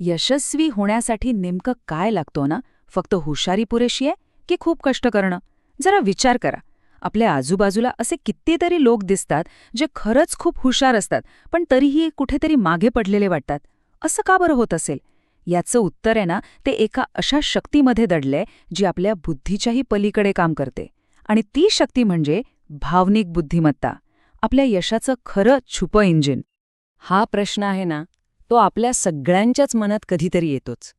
यशस्वी होण्यासाठी नेमकं काय लागतो ना? फक्त हुशारी पुरेशी आहे की खूप कष्ट करणं? जरा विचार करा. आपल्या आजूबाजूला असे कितीतरी लोक दिसतात जे खरंच खूप हुशार असतात पण तरीही कुठेतरी मागे पडलेले वाटतात. असं का बरं होत असेल? याचं उत्तर आहे ना ते एका अशा शक्तीमध्ये दडलंय जी आपल्या बुद्धीच्याही पलीकडे काम करते. आणि ती शक्ती म्हणजे भावनिक बुद्धिमत्ता. आपल्या यशाचं खरं छुपं इंजिन. हा प्रश्न आहे ना तो आपल्या सगळ्यांच्याच मनात कधीतरी येतोच.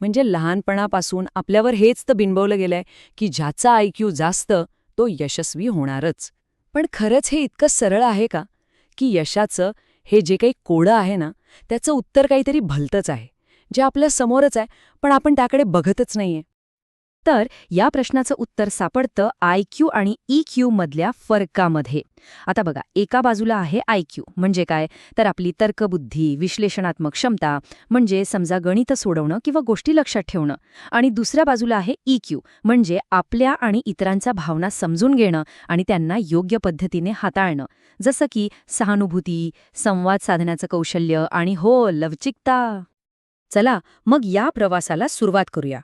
म्हणजे लहानपणापासून आपल्यावर हेच तर बिनबवलं गेलंय की ज्याचा आयक्यू जास्त तो यशस्वी होणारच. पण खरंच हे इतकं सरळ आहे का? की यशाचं हे जे काही कोडं आहे ना त्याचं उत्तर काहीतरी भलतंच आहे. जे आपल्या समोरच आहे पण आपण त्याकडे बघतच नाहीये. तर या प्रश्नाचं उत्तर सापडतं आय क्यू आणि ई क्यू मधल्या फरकामध्ये. आता बघा एका बाजूला आहे आय क्यू म्हणजे काय? तर आपली तर्कबुद्धी विश्लेषणात्मक क्षमता म्हणजे समजा गणित सोडवणं किंवा गोष्टी लक्षात ठेवणं. आणि दुसऱ्या बाजूला आहे ई क्यू म्हणजे आपल्या आणि इतरांच्या भावना समजून घेणं आणि त्यांना योग्य पद्धतीने हाताळणं. जसं की सहानुभूती संवाद साधण्याचं कौशल्य आणि हो लवचिकता. चला मग या प्रवासाला सुरुवात करूया.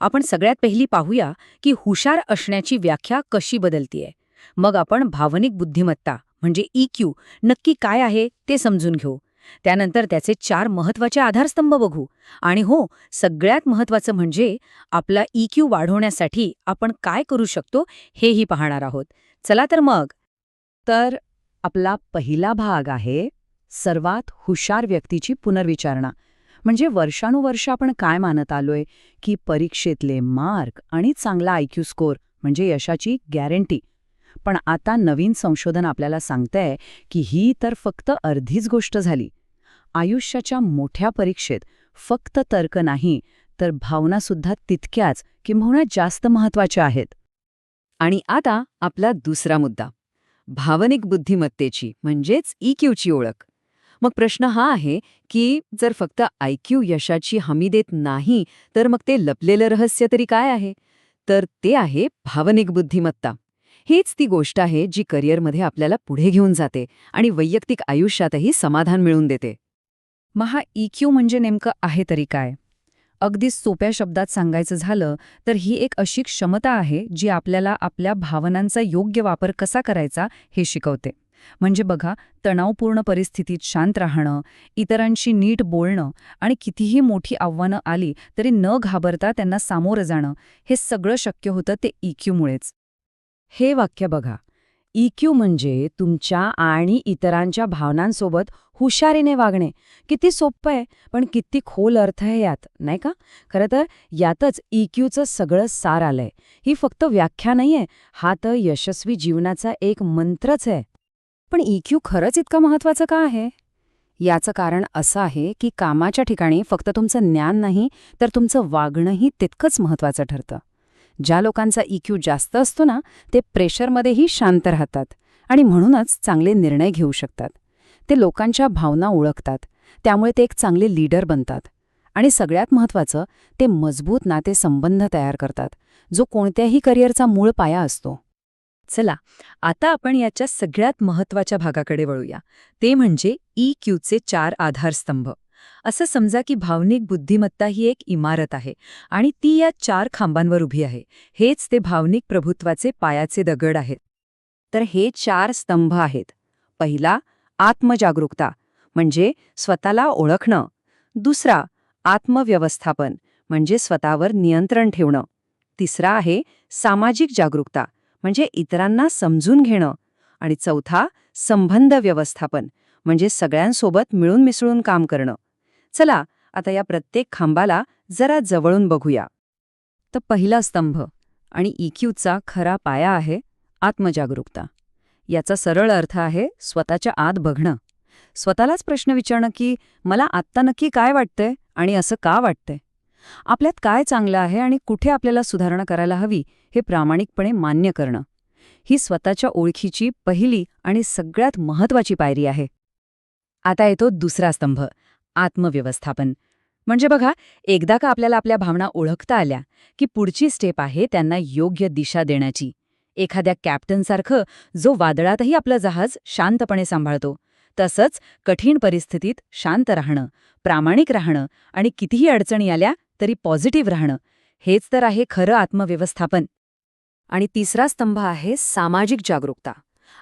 आपण सगळ्यात पहिली पाहूया की हुशार असण्याची व्याख्या कशी बदलतीये. मग आपण भावनिक बुद्धिमत्ता म्हणजे ई क्यू नक्की काय आहे ते समजून घेऊ. त्यानंतर त्याचे चार महत्त्वाचे आधारस्तंभ बघू. आणि हो सगळ्यात महत्वाचं म्हणजे आपला ई क्यू वाढवण्यासाठी आपण काय करू शकतो हेही पाहणार आहोत. चला तर मग. तर आपला पहिला भाग आहे सर्वात हुशार व्यक्तीची पुनर्विचारणा. म्हणजे वर्षानुवर्ष आपण काय मानत आलोय? की परीक्षेतले मार्क आणि चांगला आयक्यू स्कोर म्हणजे यशाची गॅरंटी. पण आता नवीन संशोधन आपल्याला सांगतंय की ही तर फक्त अर्धीच गोष्ट झाली. आयुष्याच्या मोठ्या परीक्षेत फक्त तर्क नाही तर भावनासुद्धा तितक्याच किंबहुना जास्त महत्त्वाच्या आहेत. आणि आता आपला दुसरा मुद्दा. भावनिक बुद्धिमत्तेची म्हणजेच ई क्यूची ओळख. मग प्रश्न हा आहे की जर फक्त आयक्यू यशाची हमी देत नाही तर मग ते लपलेलं रहस्य तरी काय आहे? तर ते आहे भावनिक बुद्धिमत्ता. हीच ती गोष्ट आहे जी करिअरमध्ये आपल्याला पुढे घेऊन जाते आणि वैयक्तिक आयुष्यातही समाधान मिळवून देते. महा इक्यू म्हणजे नेमकं आहे तरी काय? अगदी सोप्या शब्दात सांगायचं झालं तर ही एक अशी क्षमता आहे जी आपल्याला आपल्या भावनांचा योग्य वापर कसा करायचा हे शिकवते. म्हणजे बघा तणावपूर्ण परिस्थितीत शांत राहणं इतरांशी नीट बोलणं आणि कितीही मोठी आव्हानं आली तरी न घाबरता त्यांना सामोरं जाणं हे सगळं शक्य होतं ते इक्यूमुळेच हे वाक्य बघा. इक्यू म्हणजे तुमच्या आणि इतरांच्या भावनांसोबत हुशारीने वागणे. किती सोपं आहे पण किती खोल अर्थ आहे यात नाही का? खरं तर यातच इक्यूचं सगळं सार आलंय. ही फक्त व्याख्या नाहीये हा तर यशस्वी जीवनाचा एक मंत्रच आहे. पण इक्यू खरंच इतकं महत्वाचं का आहे? याचं कारण असं आहे की कामाच्या ठिकाणी फक्त तुमचं ज्ञान नाही तर तुमचं वागणंही तितकंच महत्वाचं ठरतं. ज्या लोकांचा इक्यू जास्त असतो ना ते प्रेशरमध्येही शांत राहतात आणि म्हणूनच चांगले निर्णय घेऊ शकतात. ते लोकांच्या भावना ओळखतात त्यामुळे ते एक चांगले लीडर बनतात आणि सगळ्यात महत्वाचं ते मजबूत नातेसंबंध तयार करतात जो कोणत्याही करिअरचा मूळ पाया असतो. चला आता आपण याच्या सगळ्यात महत्त्वाच्या भागाकडे वळूया. ते म्हणजे ई क्यूचे चार आधारस्तंभ. असं समजा की भावनिक बुद्धिमत्ता ही एक इमारत आहे आणि ती या चार खांबांवर उभी आहे. हेच ते भावनिक प्रभुत्वाचे पायाचे दगड आहेत. तर हे चार स्तंभ आहेत. पहिला आत्मजागरूकता म्हणजे स्वतःला ओळखणं. दुसरा आत्मव्यवस्थापन म्हणजे स्वतःवर नियंत्रण ठेवणं. तिसरा आहे सामाजिक जागरूकता म्हणजे इतरांना समजून घेणं. आणि चौथा संबंध व्यवस्थापन म्हणजे सगळ्यांसोबत मिळून मिसळून काम करणं. चला आता या प्रत्येक खांबाला जरा जवळून बघूया. तर पहिला स्तंभ आणि इक्यूचा खरा पाया आहे आत्मजागरूकता. याचा सरळ अर्थ आहे स्वतःच्या आत बघणं. स्वतःलाच प्रश्न विचारणं की मला आत्ता नक्की काय वाटतंय आणि असं का वाटतंय? आपल्यात काय चांगलं आहे आणि कुठे आपल्याला सुधारणा करायला हवी हे प्रामाणिकपणे मान्य करणं. ही स्वतःच्या ओळखीची पहिली आणि सगळ्यात महत्वाची पायरी आहे. आता येतो दुसरा स्तंभ आत्मव्यवस्थापन. म्हणजे बघा एकदा का आपल्याला आपल्या भावना ओळखता आल्या की पुढची स्टेप आहे त्यांना योग्य दिशा देण्याची. एखाद्या कॅप्टनसारखं जो वादळातही आपलं जहाज शांतपणे सांभाळतो तसंच कठीण परिस्थितीत शांत राहणं प्रामाणिक राहणं आणि कितीही अडचणी आल्या तरी पॉझिटिव्ह राहणं हेच तर आहे खरं आत्मव्यवस्थापन. आणि तिसरा स्तंभ आहे सामाजिक जागरूकता.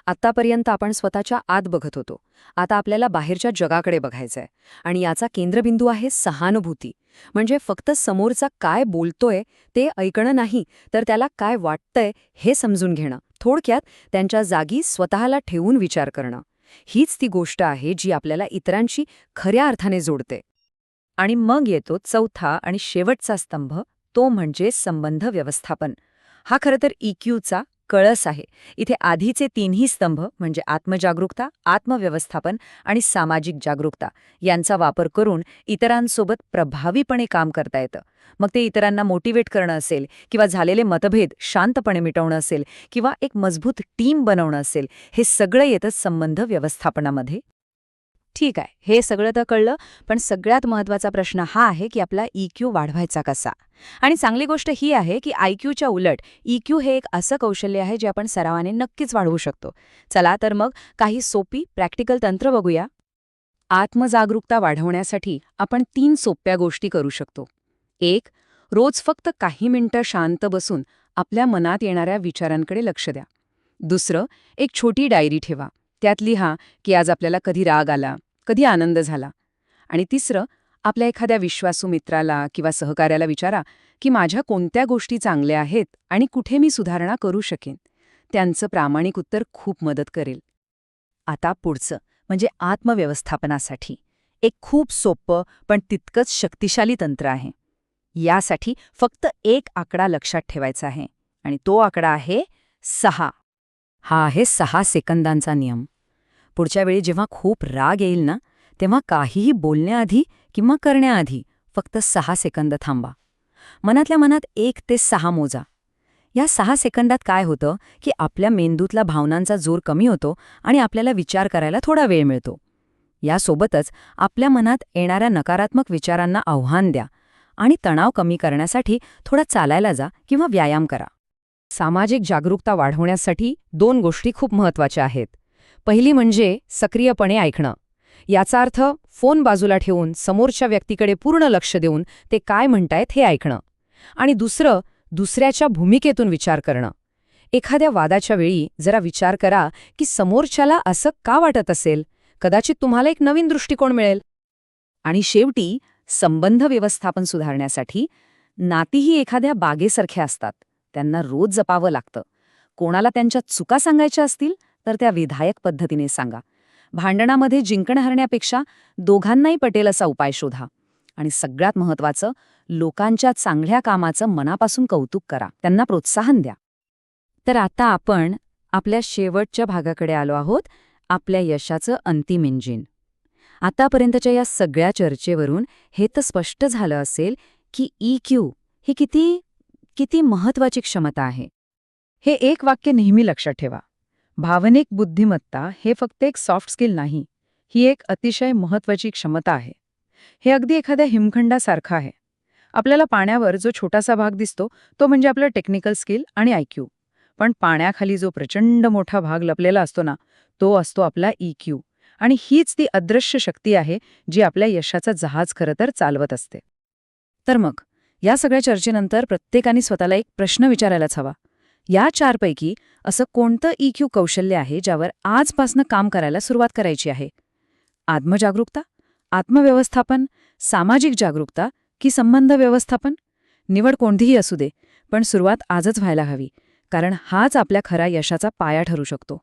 आत्तापर्यंत आपण स्वतःच्या आत बघत होतो. आता आपल्याला बाहेरच्या जगाकडे बघायचंय. आणि याचा केंद्रबिंदू आहे सहानुभूती. म्हणजे फक्त समोरचा काय बोलतोय ते ऐकणं नाही तर त्याला काय वाटतंय हे समजून घेणं. थोडक्यात त्यांच्या जागी स्वतःला ठेवून विचार करणं. हीच ती गोष्ट आहे जी आपल्याला इतरांशी खऱ्या अर्थाने जोडते. आणि मग येतो चौथा आणि शेवटचा स्तंभ तो म्हणजे संबंध व्यवस्थापन. हा खरं तर इक्यूचा कळस आहे. इथे आधीचे तीनही स्तंभ म्हणजे आत्मजागरूकता आत्मव्यवस्थापन आणि सामाजिक जागरूकता यांचा वापर करून इतरांसोबत प्रभावीपणे काम करता येतं. मग ते इतरांना मोटिवेट करणं असेल किंवा झालेले मतभेद शांतपणे मिटवणं असेल किंवा एक मजबूत टीम बनवणं असेल हे सगळं येतं संबंध व्यवस्थापनामध्ये. ठीक आहे हे सगळं तर कळलं पण सगळ्यात महत्त्वाचा प्रश्न हा आहे की आपला ईक्यू वाढवायचा कसा. आणि चांगली गोष्ट ही आहे की आयक्यूच्या उलट ईक्यू हे एक असं कौशल्य आहे जे आपण सरावाने नक्कीच वाढवू शकतो. चला तर मग काही सोपी प्रॅक्टिकल तंत्र बघूया. आत्मजागरूकता वाढवण्यासाठी आपण तीन सोप्या गोष्टी करू शकतो. एक रोज फक्त काही मिनिटं शांत बसून आपल्या मनात येणाऱ्या विचारांकडे लक्ष द्या. दुसरं एक छोटी डायरी ठेवा. त्यात लिहा की आज आपल्याला कधी राग आला कधी आनंद झाला? आणि तिसरं आपल्या एखाद्या विश्वासू मित्राला किंवा सहकार्याला विचारा की माझ्या कोणत्या गोष्टी चांगल्या आहेत आणि कुठे मी सुधारणा करू शकेन. त्यांचं प्रामाणिक उत्तर खूप मदत करेल. आता पुढचं म्हणजे आत्मव्यवस्थापनासाठी. एक खूप सोपं पण तितकंच शक्तिशाली तंत्र आहे. यासाठी फक्त एक आकडा लक्षात ठेवायचा आहे आणि तो आकडा आहे सहा. हा आहे सहा सेकंदांचा नियम. पुढच्या वेळी जेव्हा खूप राग येईल ना तेव्हा काहीही बोलण्याआधी किंवा करण्याआधी फक्त सहा सेकंद थांबा. मनातल्या मनात एक ते सहा मोजा. या सहा सेकंदात काय होतं की आपल्या मेंदूतला भावनांचा जोर कमी होतो आणि आपल्याला विचार करायला थोडा वेळ मिळतो. यासोबतच आपल्या मनात येणाऱ्या नकारात्मक विचारांना आव्हान द्या आणि तणाव कमी करण्यासाठी थोडा चालायला जा किंवा व्यायाम करा. सामाजिक जागरूकता वाढवण्यासाठी दोन गोष्टी खूप महत्त्वाच्या आहेत. पहिली म्हणजे सक्रियपणे ऐकणं. याचा अर्थ फोन बाजूला ठेवून समोरच्या व्यक्तीकडे पूर्ण लक्ष देऊन ते काय म्हणतायत हे ऐकणं. आणि दुसरं दुसऱ्याच्या भूमिकेतून विचार करणं. एखाद्या वादाच्या वेळी जरा विचार करा की समोरच्याला असं का वाटत असेल? कदाचित तुम्हाला एक नवीन दृष्टिकोन मिळेल. आणि शेवटी संबंध व्यवस्थापन सुधारण्यासाठी नातीही एखाद्या बागेसारख्या असतात. त्यांना रोज जपावं लागतं. कोणाला त्यांच्या चुका सांगायच्या असतील तर त्या विधायक पद्धतीने सांगा. भांडणामध्ये जिंकण हरण्यापेक्षा दोघांनाही पटेल असा उपाय शोधा. आणि सगळ्यात महत्वाचं लोकांच्या चांगल्या कामाचं मनापासून कौतुक करा. त्यांना प्रोत्साहन द्या. तर आता आपण आपल्या शेवटच्या भागाकडे आलो आहोत आपल्या यशाचं अंतिम इंजिन आतापर्यंतच्या या सगळ्या चर्चेवरून हे तर स्पष्ट झालं असेल की ई क्यू ही किती किती महत्वाची क्षमता आहे. हे एक वाक्य नेहमी लक्षात ठेवा. भावनिक बुद्धिमत्ता हे फक्त एक सॉफ्ट स्किल नाही ही एक अतिशय महत्वाची क्षमता आहे. हे अगदी एखाद्या हिमखंडासारखं आहे. आपल्याला पाण्यावर जो छोटासा भाग दिसतो तो म्हणजे आपलं टेक्निकल स्किल आणि आयक्यू पण पाण्याखाली जो प्रचंड मोठा भाग लपलेला असतो ना तो असतो आपला ई क्यू आणि हीच ती अदृश्य शक्ती आहे जी आपल्या यशाचं जहाज खरं तर चालवत असते. तर मग या सगळ्या चर्चेनंतर प्रत्येकाने स्वतःला एक प्रश्न विचारायलाच हवा. या चारपैकी असं कोणतं ई क्यू कौशल्य आहे ज्यावर आजपासनं काम करायला सुरुवात करायची आहे? आत्मजागरूकता आत्मव्यवस्थापन सामाजिक जागरूकता की संबंध व्यवस्थापन? निवड कोणतीही असू दे पण सुरुवात आजच व्हायला हवी कारण हाच आपल्या खरा यशाचा पाया ठरू शकतो.